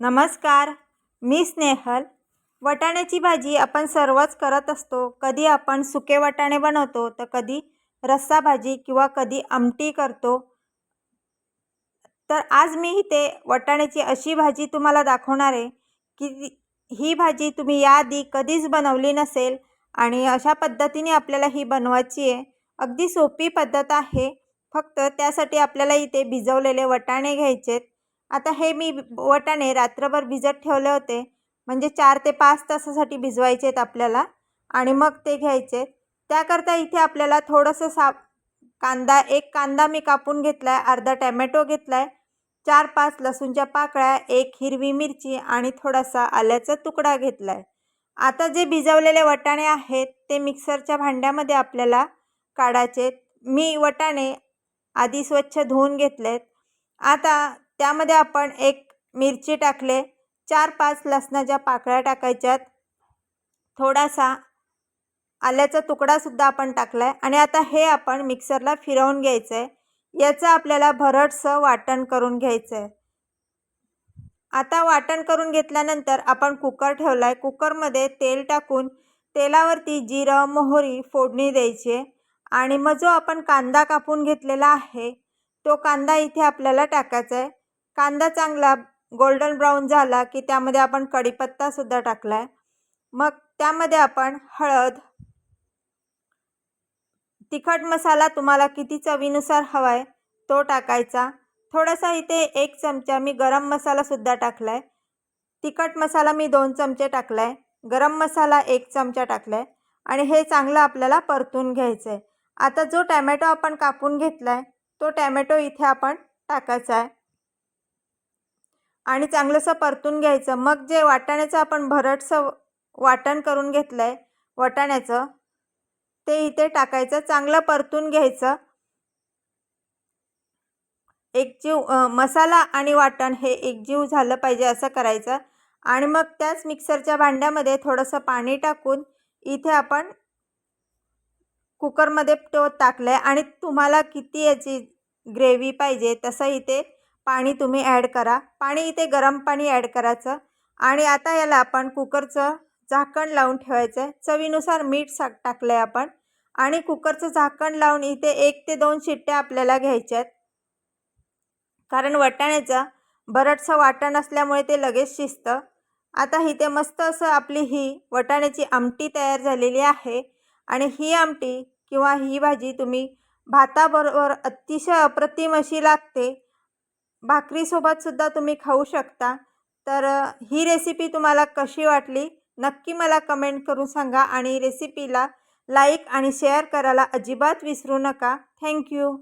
नमस्कार मी स्नेहल. वटाण्याची भाजी आपण सर्वच करत असतो. कधी आपण सुके वटाणे बनवतो तर कधी रस्सा भाजी किंवा कधी आमटी करतो. तर आज मी इथे वटाण्याची अशी भाजी तुम्हाला दाखवणार आहे की ही भाजी तुम्ही याआधी कधीच बनवली नसेल आणि अशा पद्धतीने आपल्याला ही बनवायची आहे. अगदी सोपी पद्धत आहे. फक्त त्यासाठी आपल्याला इथे भिजवलेले वटाणे घ्यायचेत. आता हे मी वटाणे रात्रभर भिजत ठेवले होते. म्हणजे चार ते पाच तासासाठी भिजवायचे आहेत आपल्याला आणि मग ते घ्यायचे. त्याकरता इथे आपल्याला थोडंसं सा कांदा एक कांदा मी कापून घेतला आहे अर्धा टॅमॅटो घेतला आहे चार पाच लसूणच्या पाकळ्या एक हिरवी मिरची आणि थोडासा आल्याचा तुकडा घेतला आहे आता जे भिजवलेले वटाणे आहेत ते मिक्सरच्या भांड्यामध्ये आपल्याला काढायचे मी वटाणे आधी स्वच्छ धुवून घेतलेत. आता त्यामध्ये आपण एक मिरची टाकले. चार पाच लसणाच्या पाकळ्या टाकायच्यात थोडासा आल्याचा तुकडासुद्धा आपण टाकला आहे आणि आता हे आपण मिक्सरला फिरवून घ्यायचं आहे याचं आपल्याला भरडसं वाटण करून घ्यायचं आहे आता वाटण करून घेतल्यानंतर आपण कुकर ठेवला आहे कुकरमध्ये तेल टाकून तेलावरती जिरं मोहरी फोडणी द्यायची. आणि मग जो आपण कांदा कापून घेतलेला आहे तो कांदा इथे आपल्याला टाकायचा आहे कांदा चांगला गोल्डन ब्राऊन झाला की त्यामध्ये आपण कढीपत्तासुद्धा टाकला आहे मग त्यामध्ये आपण हळद तिखट मसाला तुम्हाला किती चवीनुसार हवा आहे तो टाकायचा. थोडासा इथे एक चमचा मी गरम मसालासुद्धा टाकला आहे तिखट मसाला मी दोन चमचे टाकला आहे गरम मसाला एक चमचा टाकला आहे आणि हे चांगलं आपल्याला परतून घ्यायचं आहे आता जो टॅमॅटो आपण कापून घेतला आहे तो टॅमॅटो इथे आपण टाकायचा आहे. आणि चांगलंसं परतून घ्यायचं. मग जे वाटाण्याचं आपण भरटसं वाटण करून घेतलं आहे वाटाण्याचं ते इथे टाकायचं. चांगलं परतून घ्यायचं. एकजीव मसाला आणि वाटण हे एकजीव झालं पाहिजे असं करायचं. आणि मग त्याच मिक्सरच्या भांड्यामध्ये थोडंसं पाणी टाकून इथे आपण कुकरमध्ये तो टाकलं आहे आणि तुम्हाला किती याची ग्रेव्ही पाहिजे तसं इथे पाणी तुम्ही ॲड करा. पाणी इथे गरम पाणी ॲड करायचं. आणि आता याला आपण कुकरचं झाकण लावून ठेवायचं आहे चवीनुसार मीठ सा टाकलं आहे आपण. आणि कुकरचं झाकण लावून इथे एक ते दोन शिट्ट्या आपल्याला घ्यायच्या आहेत कारण वाटाण्याचं बरटसं वाटण असल्यामुळे ते लगेच शिजतं. आता इथे मस्त असं आपली ही वटाण्याची आमटी तयार झालेली आहे. आणि ही आमटी किंवा ही भाजी तुम्ही भाताबरोबर अतिशय अप्रतिम अशी लागते. भाकरीसोबतसुद्धा तुम्ही खाऊ शकता. तर ही रेसिपी तुम्हाला कशी वाटली? नक्की मला कमेंट करून सांगा आणि रेसिपीला लाईक आणि शेअर करायला अजिबात विसरू नका. थँक्यू